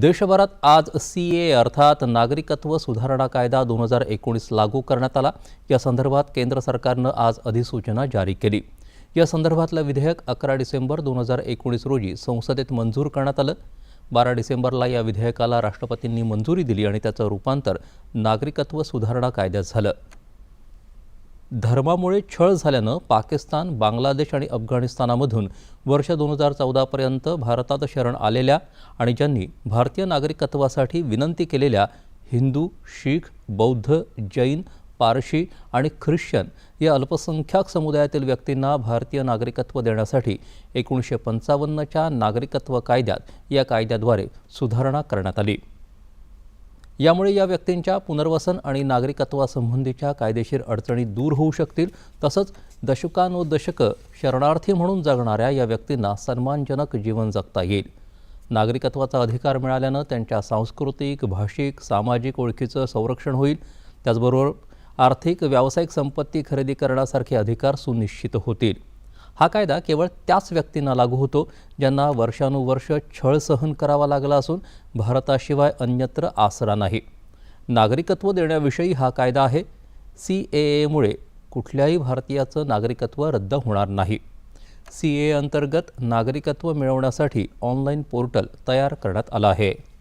देशभरात आज सी ए अर्थात नागरिकत्व सुधारणा कायदा दोन हजार एकोणीस लागू करण्यात आला. या संदर्भात केंद्र सरकारनं आज अधिसूचना जारी केली. या संदर्भातलं विधेयक अकरा डिसेंबर दोन हजार एकोणीस रोजी संसदेत मंजूर करण्यात आलं. बारा डिसेंबरला या विधेयकाला राष्ट्रपतींनी मंजुरी दिली आणि त्याचं रूपांतर नागरिकत्व सुधारणा कायद्यात झालं. धर्मामुळे छळ झाल्यानं पाकिस्तान बांगलादेश आणि अफगाणिस्तानामधून वर्ष दोन हजार चौदापर्यंत भारतात शरण आलेल्या आणि ज्यांनी भारतीय नागरिकत्वासाठी विनंती केलेल्या हिंदू शीख बौद्ध जैन पारशी आणि ख्रिश्चन या अल्पसंख्याक समुदायातील व्यक्तींना भारतीय नागरिकत्व देण्यासाठी एकोणीसशे पंचावन्नच्या नागरिकत्व कायद्यात या कायद्याद्वारे सुधारणा करण्यात आली. यामुळे या व्यक्तींच्या पुनर्वसन आणि नागरिकत्वासंबंधीच्या कायदेशीर अडचणी दूर होऊ शकतील तसंच दशकानुदशकं शरणार्थी म्हणून जगणाऱ्या या व्यक्तींना सन्मानजनक जीवन जगता येईल. नागरिकत्वाचा अधिकार मिळाल्यानं त्यांच्या सांस्कृतिक भाषिक सामाजिक ओळखीचं संरक्षण होईल. त्याचबरोबर आर्थिक व्यावसायिक संपत्ती खरेदी करण्यासारखे अधिकार सुनिश्चित होतील. हा कायदा केवळ त्याच व्यक्तींना लागू होतो ज्यांना वर्षानुवर्ष छळ सहन करावा लागला असून भारताशिवाय अन्यत्र आसरा नाही. नागरिकत्व देण्याविषयी हा कायदा आहे. सी ए एमुळे कुठल्याही भारतीयाचं नागरिकत्व रद्द होणार नाही. सी ए अंतर्गत नागरिकत्व मिळवण्यासाठी ऑनलाईन पोर्टल तयार करण्यात आलं आहे.